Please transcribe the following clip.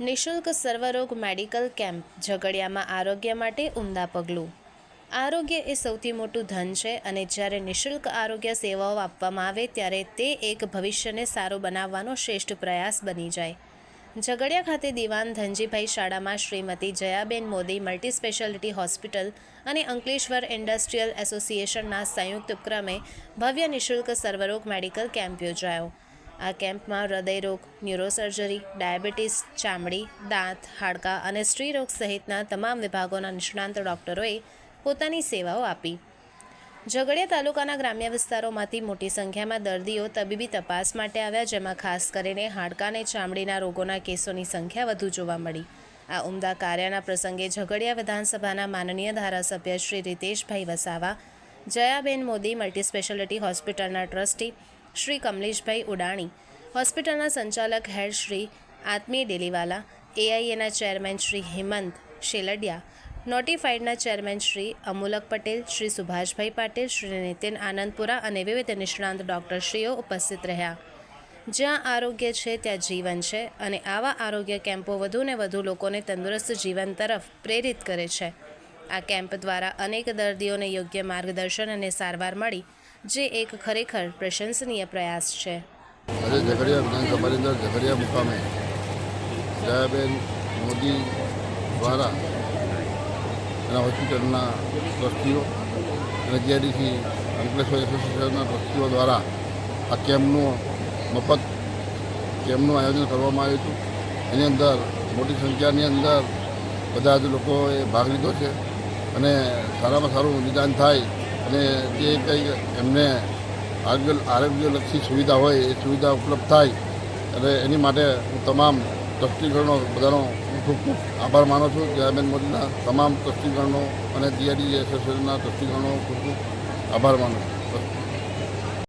નિશુલ્ક સર્વરોગ medical camp, ઝઘડિયામાં આરોગ્ય માટે ઉમદા પગલું. આરોગ્ય એ સૌથી મોટું ધન છે અને જ્યારે નિઃશુલ્ક આરોગ્ય સેવાઓ આપવામાં આવે ત્યારે તે એક ભવિષ્યને સારું બનાવવાનો શ્રેષ્ઠ પ્રયાસ બની જાય. ઝઘડિયા ખાતે દિવાન ધનજીભાઈ શાળામાં Shrimati Jayaben Modi multi speciality hospital અને અંકલેશ્વર ઇન્ડસ્ટ્રીયલ એસોસિએશનના સંયુક્ત ઉપક્રમે ભવ્ય નિઃશુલ્ક સર્વરોગ મેડિકલ કેમ્પ યોજાયો. આ કેમ્પમાં હૃદયરોગ ન્યુરોસર્જરી, ડાયાબિટીસ, ચામડી, દાંત, હાડકાં અને સ્ત્રીરોગ સહિતના તમામ વિભાગોના નિષ્ણાંત ડૉક્ટરોએ પોતાની સેવાઓ આપી. ઝઘડિયા તાલુકાના ગ્રામ્ય વિસ્તારોમાંથી મોટી સંખ્યામાં દર્દીઓ તબીબી તપાસ માટે આવ્યા, જેમાં ખાસ કરીને હાડકાં અને ચામડીના રોગોના કેસોની સંખ્યા વધુ જોવા મળી. આ ઉમદા કાર્યના પ્રસંગે ઝઘડિયા વિધાનસભાના માનનીય ધારાસભ્ય શ્રી રીતેશભાઈ વસાવા, જયાબેન મોદી મલ્ટી સ્પેશિયાલિટી હોસ્પિટલના ટ્રસ્ટી શ્રી કમલેશભાઈ ઉડાણી. હોસ્પિટલના સંચાલક હેડ શ્રી આત્મી ડેલીવાલા, એઆઈએના ચેરમેન શ્રી હેમંત શેલડિયા, નોટિફાઈડના ચેરમેન શ્રી અમુલક પટેલ, શ્રી સુભાષભાઈ પાટીલ, શ્રી નીતિન આનંદપુરા અને વિવિધ નિષ્ણાંત ડૉક્ટરશ્રીઓ ઉપસ્થિત રહ્યા. જ્યાં આરોગ્ય છે ત્યાં જીવન છે અને આવા આરોગ્ય કેમ્પો વધુને વધુ લોકોને તંદુરસ્ત જીવન તરફ પ્રેરિત કરે છે. આ કેમ્પ દ્વારા અનેક દર્દીઓને યોગ્ય માર્ગદર્શન અને સારવાર મળી. જે એક ખરેખર પ્રશંસનીય પ્રયાસ છે. આજે ઝઘડિયા વિધાનસભાની અંદર ઝઘડિયા મુકામે જયાબેન મોદી દ્વારા એના હોસ્પિટલના ટ્રસ્ટીઓ અને જીઆઈડીસી, અંકલેશ્વર એસોસિએશનના ટ્રસ્ટીઓ દ્વારા આ કેમ્પનું મફત કેમ્પનું આયોજન કરવામાં આવ્યું હતું. એની અંદર મોટી સંખ્યાની અંદર બધા જ લોકોએ ભાગ લીધો છે અને સારામાં સારું નિદાન થાય અને જે કંઈ એમને આરોગ્ય આરોગ્યલક્ષી સુવિધા હોય, એ સુવિધા ઉપલબ્ધ થાય, અને એની માટે હું તમામ ટ્રસ્ટીગણો બધાનો હું ખૂબ ખૂબ આભાર માનું છું. જયાબેન મોદીના તમામ ટ્રસ્ટીગણો અને જીઆરડી એસોસિએશનના ટ્રસ્ટીગણો ખૂબ ખૂબ આભાર માનું છું.